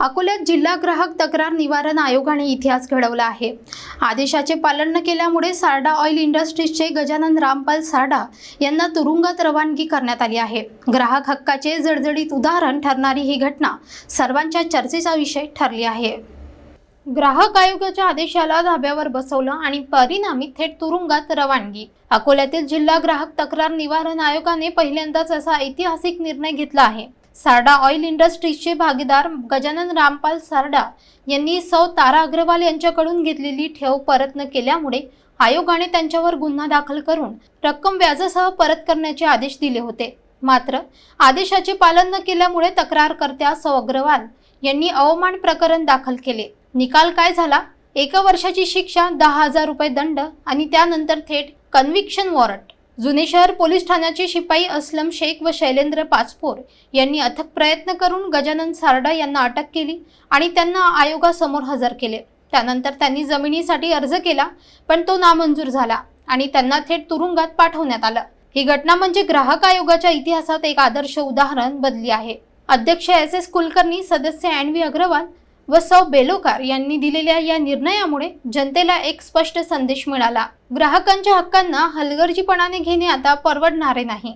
अकोल्यात जिल्हा ग्राहक तक्रार निवारण आयोगाने इतिहास घडवला आहे. आदेशाचे पालन न केल्यामुळे सारडा ऑइल इंडस्ट्रीजचे गजानन रामपाल सारडा यांना तुरुंगात रवानगी करण्यात आली आहे. ग्राहक हक्काचे जडजडीत उदाहरण ठरणारी ही घटना सर्वांच्या चर्चेचा विषय ठरली आहे. ग्राहक आयोगाच्या आदेशाला धाब्यावर बसवलं आणि परिणामी थेट तुरुंगात रवानगी. अकोल्यातील जिल्हा ग्राहक तक्रार निवारण आयोगाने पहिल्यांदाच असा ऐतिहासिक निर्णय घेतला आहे. सारडा ऑइल इंडस्ट्रीजचे भागीदार गजानन रामपाल सारडा यांनी सौ तारा अग्रवाल यांच्याकडून घेतलेली ठेव परत न केल्यामुळे आयोगाने त्यांच्यावर गुन्हा दाखल करून रक्कम व्याजासह परत करण्याचे आदेश दिले होते. मात्र आदेशाचे पालन न केल्यामुळे तक्रारकर्त्या सौ अग्रवाल यांनी अवमान प्रकरण दाखल केले. निकाल काय झाला? एका वर्षाची शिक्षा दहा हजार रुपये दंड आणि त्यानंतर थेट कन्व्हिक्शन वॉरंट जुने शहर पोलीस ठाण्याचे शिपाई असलम शेख व शैलेंद्र पाचपोर यांनी अथक प्रयत्न करून गजानन सारडा यांना अटक केली आणि त्यांना आयोगासमोर हजर केले. त्यानंतर त्यांनी जमिनीसाठी अर्ज केला पण तो नामंजूर झाला आणि त्यांना थेट तुरुंगात पाठवण्यात आलं. ही घटना म्हणजे ग्राहक आयोगाच्या इतिहासात एक आदर्श उदाहरण बदली आहे. अध्यक्ष एस एस कुलकर्णी सदस्य एन अग्रवाल व सौ बेलोकार यांनी दिलेल्या या निर्णयामुळे जनतेला एक स्पष्ट संदेश मिळाला. ग्राहकांच्या हक्कांना हलगर्जीपणाने घेणे आता परवडणारे नाही.